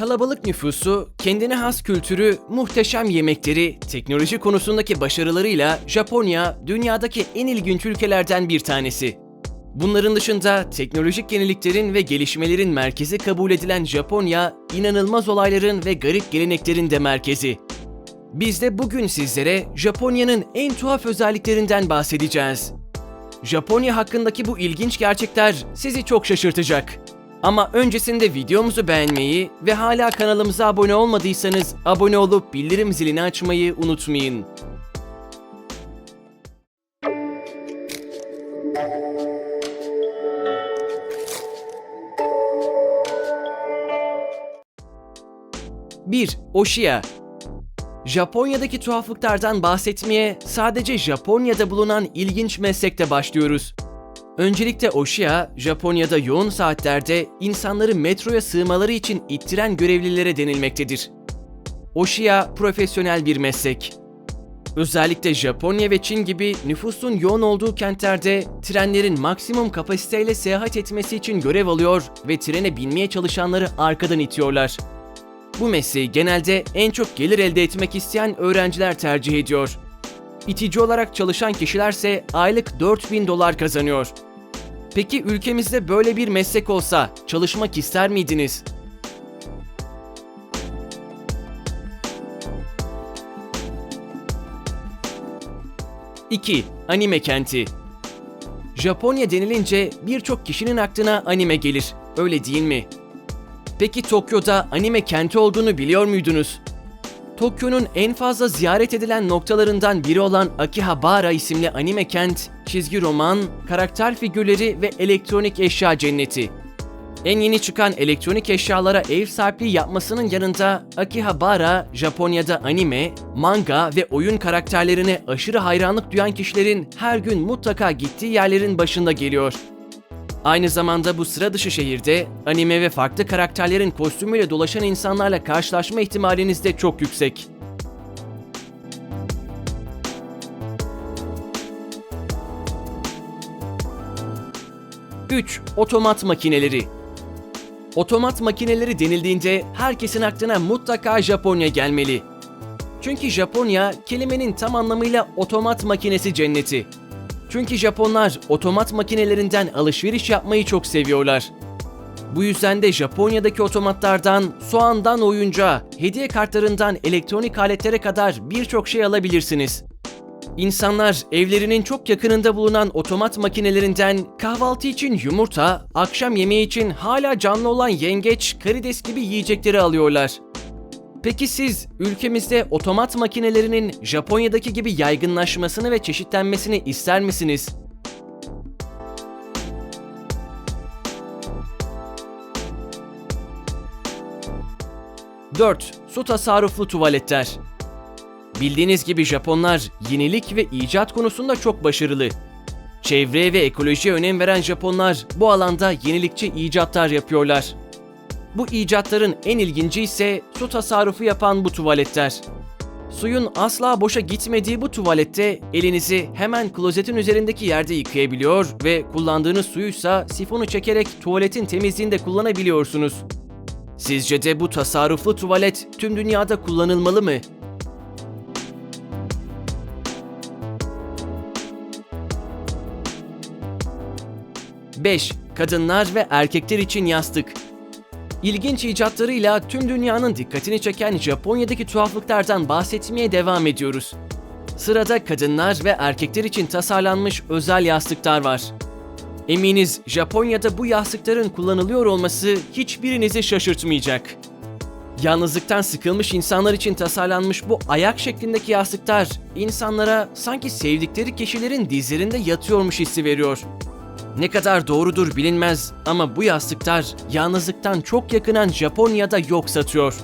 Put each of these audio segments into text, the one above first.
Kalabalık nüfusu, kendine has kültürü, muhteşem yemekleri, teknoloji konusundaki başarılarıyla Japonya dünyadaki en ilginç ülkelerden bir tanesi. Bunların dışında teknolojik yeniliklerin ve gelişmelerin merkezi kabul edilen Japonya, inanılmaz olayların ve garip geleneklerin de merkezi. Biz de bugün sizlere Japonya'nın en tuhaf özelliklerinden bahsedeceğiz. Japonya hakkındaki bu ilginç gerçekler sizi çok şaşırtacak. Ama öncesinde videomuzu beğenmeyi ve hala kanalımıza abone olmadıysanız abone olup bildirim zilini açmayı unutmayın. Bir, Oshiya. Japonya'daki tuhaflıklardan bahsetmeye sadece Japonya'da bulunan ilginç meslekte başlıyoruz. Öncelikle Oshiya, Japonya'da yoğun saatlerde insanları metroya sığmaları için ittiren görevlilere denilmektedir. Oshiya profesyonel bir meslek. Özellikle Japonya ve Çin gibi nüfusun yoğun olduğu kentlerde trenlerin maksimum kapasiteyle seyahat etmesi için görev alıyor ve trene binmeye çalışanları arkadan itiyorlar. Bu mesleği genelde en çok gelir elde etmek isteyen öğrenciler tercih ediyor. İtici olarak çalışan kişilerse aylık 4000 dolar kazanıyor. Peki ülkemizde böyle bir meslek olsa çalışmak ister miydiniz? İki, Anime kenti. Japonya denilince birçok kişinin aklına anime gelir. Öyle değil mi? Peki Tokyo'da anime kenti olduğunu biliyor muydunuz? Tokyo'nun en fazla ziyaret edilen noktalarından biri olan Akihabara isimli anime kent, çizgi roman, karakter figürleri ve elektronik eşya cenneti. En yeni çıkan elektronik eşyalara ev sahipliği yapmasının yanında Akihabara, Japonya'da anime, manga ve oyun karakterlerine aşırı hayranlık duyan kişilerin her gün mutlaka gittiği yerlerin başında geliyor. Aynı zamanda bu sıra dışı şehirde anime ve farklı karakterlerin kostümüyle dolaşan insanlarla karşılaşma ihtimaliniz de çok yüksek. Üç, Otomat makineleri. Otomat makineleri denildiğinde herkesin aklına mutlaka Japonya gelmeli. Çünkü Japonya kelimenin tam anlamıyla otomat makinesi cenneti. Çünkü Japonlar otomat makinelerinden alışveriş yapmayı çok seviyorlar. Bu yüzden de Japonya'daki otomatlardan soğandan oyuncağa, hediye kartlarından elektronik aletlere kadar birçok şey alabilirsiniz. İnsanlar evlerinin çok yakınında bulunan otomat makinelerinden kahvaltı için yumurta, akşam yemeği için hala canlı olan yengeç, karides gibi yiyecekleri alıyorlar. Peki siz ülkemizde otomat makinelerinin Japonya'daki gibi yaygınlaşmasını ve çeşitlenmesini ister misiniz? Dört, Su tasarruflu tuvaletler. Bildiğiniz gibi Japonlar yenilik ve icat konusunda çok başarılı. Çevreye ve ekolojiye önem veren Japonlar bu alanda yenilikçi icatlar yapıyorlar. Bu icatların en ilginci ise su tasarrufu yapan bu tuvaletler. Suyun asla boşa gitmediği bu tuvalette elinizi hemen klozetin üzerindeki yerde yıkayabiliyor ve kullandığınız suyuysa sifonu çekerek tuvaletin temizliğinde kullanabiliyorsunuz. Sizce de bu tasarruflu tuvalet tüm dünyada kullanılmalı mı? Beş, Kadınlar ve erkekler için yastık. İlginç icatlarıyla tüm dünyanın dikkatini çeken Japonya'daki tuhaflıklardan bahsetmeye devam ediyoruz. Sırada kadınlar ve erkekler için tasarlanmış özel yastıklar var. Eminiz Japonya'da bu yastıkların kullanılıyor olması hiçbirinizi şaşırtmayacak. Yalnızlıktan sıkılmış insanlar için tasarlanmış bu ayak şeklindeki yastıklar insanlara sanki sevdikleri kişilerin dizlerinde yatıyormuş hissi veriyor. Ne kadar doğrudur bilinmez ama bu yastıklar yalnızlıktan çok yakınan Japonya'da yok satıyor.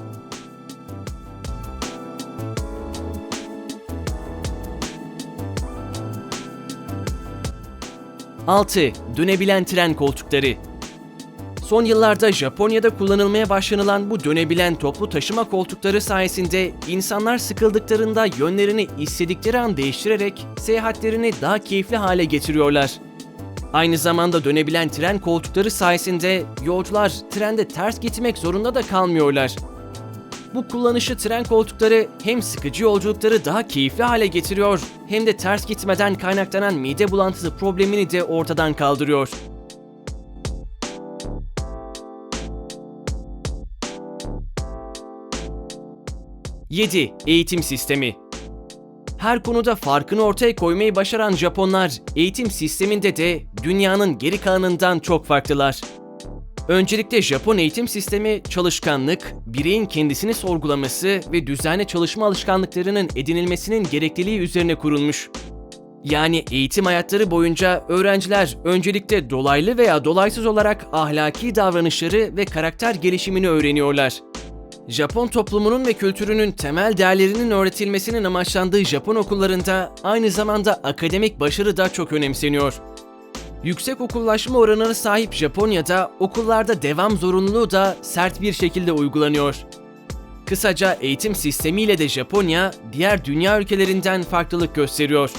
Altı, Dönebilen tren koltukları. Son yıllarda Japonya'da kullanılmaya başlanılan bu dönebilen toplu taşıma koltukları sayesinde insanlar sıkıldıklarında yönlerini istedikleri an değiştirerek seyahatlerini daha keyifli hale getiriyorlar. Aynı zamanda dönebilen tren koltukları sayesinde yolcular trende ters gitmek zorunda da kalmıyorlar. Bu kullanışı tren koltukları hem sıkıcı yolculukları daha keyifli hale getiriyor hem de ters gitmeden kaynaklanan mide bulantısı problemini de ortadan kaldırıyor. Yedi Eğitim sistemi her konuda farkını ortaya koymayı başaran Japonlar eğitim sisteminde de dünyanın geri kalanından çok farklılar. Öncelikle Japon eğitim sistemi çalışkanlık, bireyin kendisini sorgulaması ve düzenli çalışma alışkanlıklarının edinilmesinin gerekliliği üzerine kurulmuş. Yani eğitim hayatları boyunca öğrenciler öncelikle dolaylı veya dolaysız olarak ahlaki davranışları ve karakter gelişimini öğreniyorlar. Japon toplumunun ve kültürünün temel değerlerinin öğretilmesinin amaçlandığı Japon okullarında aynı zamanda akademik başarı da çok önemseniyor. Yüksek okullaşma oranına sahip Japonya'da okullarda devam zorunluluğu da sert bir şekilde uygulanıyor. Kısaca eğitim sistemiyle de Japonya diğer dünya ülkelerinden farklılık gösteriyor.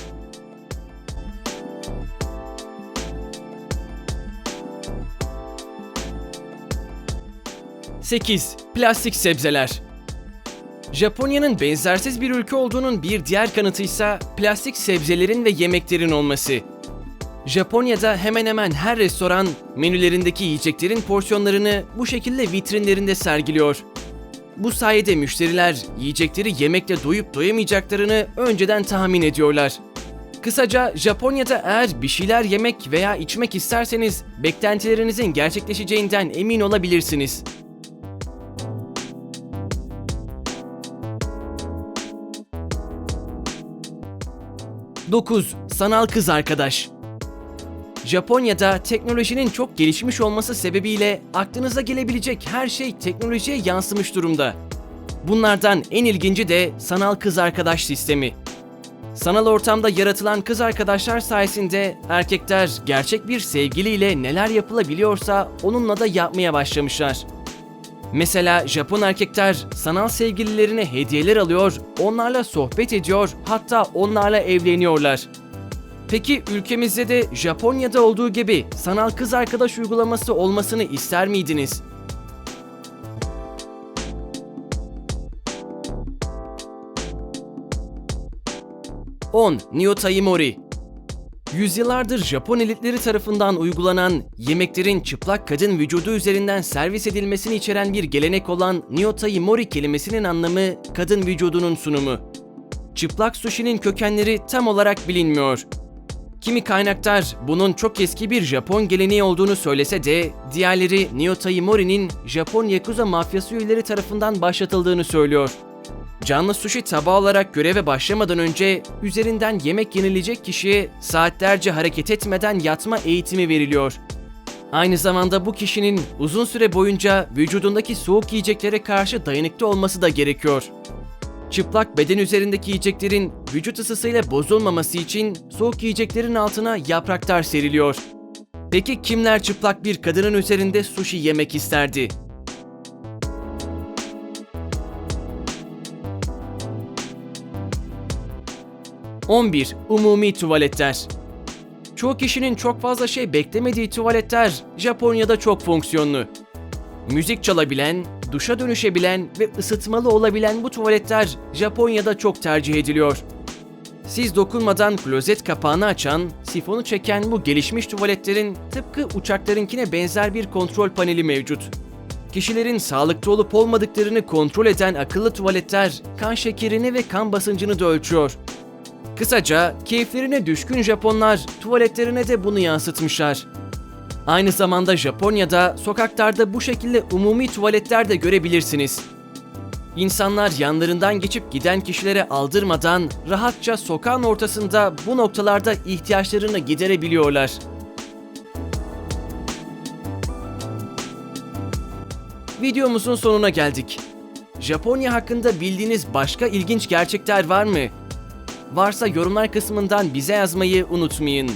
Sekiz Plastik sebzeler Japonya'nın benzersiz bir ülke olduğunun bir diğer kanıtı ise plastik sebzelerin ve yemeklerin olması. Japonya'da hemen hemen her restoran menülerindeki yiyeceklerin porsiyonlarını bu şekilde vitrinlerinde sergiliyor. Bu sayede müşteriler yiyecekleri yemekle doyup doyamayacaklarını önceden tahmin ediyorlar. Kısaca Japonya'da eğer bir şeyler yemek veya içmek isterseniz beklentilerinizin gerçekleşeceğinden emin olabilirsiniz. 9. Sanal kız arkadaş Japonya'da teknolojinin çok gelişmiş olması sebebiyle aklınıza gelebilecek her şey teknolojiye yansımış durumda. Bunlardan en ilginci de sanal kız arkadaş sistemi. Sanal ortamda yaratılan kız arkadaşlar sayesinde erkekler gerçek bir sevgiliyle neler yapılabiliyorsa onunla da yapmaya başlamışlar. Mesela Japon erkekler sanal sevgililerine hediyeler alıyor, onlarla sohbet ediyor, hatta onlarla evleniyorlar. Peki ülkemizde de Japonya'da olduğu gibi sanal kız arkadaş uygulaması olmasını ister miydiniz? On Nyotai Mori Yüzyıllardır Japon elitleri tarafından uygulanan yemeklerin çıplak kadın vücudu üzerinden servis edilmesini içeren bir gelenek olan Nyotai Mori kelimesinin anlamı kadın vücudunun sunumu. Çıplak sushi'nin kökenleri tam olarak bilinmiyor. Kimi kaynaklar bunun çok eski bir Japon geleneği olduğunu söylese de diğerleri Nyotai Mori'nin Japon Yakuza mafyası üyeleri tarafından başlatıldığını söylüyor. Canlı sushi tabağı olarak göreve başlamadan önce üzerinden yemek yenilecek kişiye saatlerce hareket etmeden yatma eğitimi veriliyor. Aynı zamanda bu kişinin uzun süre boyunca vücudundaki soğuk yiyeceklere karşı dayanıklı olması da gerekiyor. Çıplak beden üzerindeki yiyeceklerin vücut ısısıyla bozulmaması için soğuk yiyeceklerin altına yapraklar seriliyor. Peki kimler çıplak bir kadının üzerinde sushi yemek isterdi? 11. Umumi tuvaletler Çoğu kişinin çok fazla şey beklemediği tuvaletler Japonya'da çok fonksiyonlu. Müzik çalabilen, duşa dönüşebilen ve ısıtmalı olabilen bu tuvaletler Japonya'da çok tercih ediliyor. Siz dokunmadan klozet kapağını açan, sifonu çeken bu gelişmiş tuvaletlerin tıpkı uçaklarınkine benzer bir kontrol paneli mevcut. Kişilerin sağlıklı olup olmadıklarını kontrol eden akıllı tuvaletler kan şekerini ve kan basıncını da ölçüyor. Kısaca keyiflerine düşkün Japonlar tuvaletlerine de bunu yansıtmışlar. Aynı zamanda Japonya'da sokaklarda bu şekilde umumi tuvaletler de görebilirsiniz. İnsanlar yanlarından geçip giden kişilere aldırmadan rahatça sokağın ortasında bu noktalarda ihtiyaçlarını giderebiliyorlar. Videomuzun sonuna geldik. Japonya hakkında bildiğiniz başka ilginç gerçekler var mı? Varsa yorumlar kısmından bize yazmayı unutmayın.